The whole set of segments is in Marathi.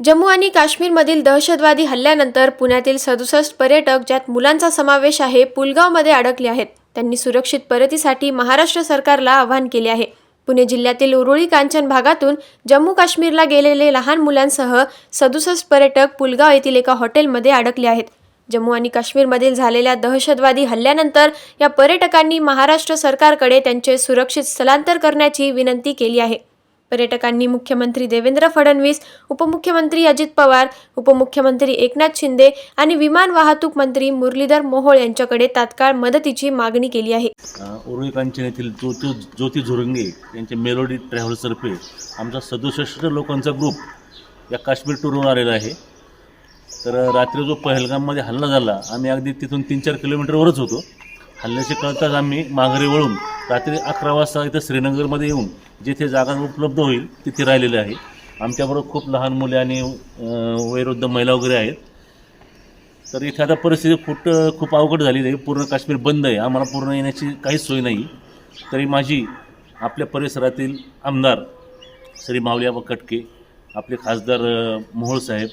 जम्मू आणि काश्मीरमधील दहशतवादी हल्ल्यानंतर पुण्यातील सदुसष्ट पर्यटक ज्यात मुलांचा समावेश आहे पुलगावमध्ये अडकले आहेत. त्यांनी सुरक्षित परतीसाठी महाराष्ट्र सरकारला आवाहन केले आहे. पुणे जिल्ह्यातील उरुळी कांचन भागातून जम्मू काश्मीरला गेलेले लहान मुलांसह सदुसष्ट पर्यटक पुलगाव येथील एका हॉटेलमध्ये अडकले आहेत. जम्मू आणि काश्मीरमधील झालेल्या दहशतवादी हल्ल्यानंतर या पर्यटकांनी महाराष्ट्र सरकारकडे त्यांचे सुरक्षित स्थलांतर करण्याची विनंती केली आहे. पर्यटकांनी मुख्यमंत्री देवेंद्र फडणवीस उपमुख्यमंत्री अजित पवार उपमुख्यमंत्री एकनाथ शिंदे आणि विमान वाहतूक मंत्री मुरलीधर मोहोळ यांच्याकडे तात्काळ मदतीची मागणी केली आहे. उर्वी कांचन येथील ज्योती ज्योती झुरंगे यांचे मेलोडी ट्रॅव्हल्सतर्फे आमचा सदुसष्ट लोकांचा ग्रुप या काश्मीर टूरवर आलेला आहे. तर रात्री जो पहलगाममध्ये हल्ला झाला आम्ही अगदी तिथून तीन चार किलोमीटरवरच होतो. हल्ल्याचे कळताच आम्ही माघारी वळून रात्री अकरा वाजता इथं श्रीनगरमध्ये येऊन जिथे जागा उपलब्ध होईल तिथे राहिलेले आहे. आमच्याबरोबर खूप लहान मुले आणि वयोवृद्ध महिला वगैरे आहेत. तर इथे आता परिस्थिती खूप खूप अवघड झालेली आहे. पूर्ण काश्मीर बंद आहे. आम्हाला पूर्ण येण्याची काहीच सोय नाही. तरी माझी आपल्या परिसरातील आमदार श्री मावलियाबा कटके आपले खासदार मोहोळ साहेब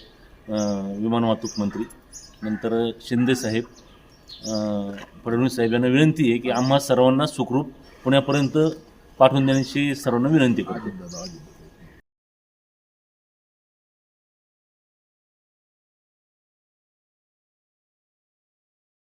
विमान वाहतूक मंत्री नंतर शिंदे साहेब फडणवीस साहेब यांना विनंती आहे की आम्हा सर्वांना सुखरूप पुण्यापर्यंत पाठवून देण्याची सर्वांना विनंती करतो.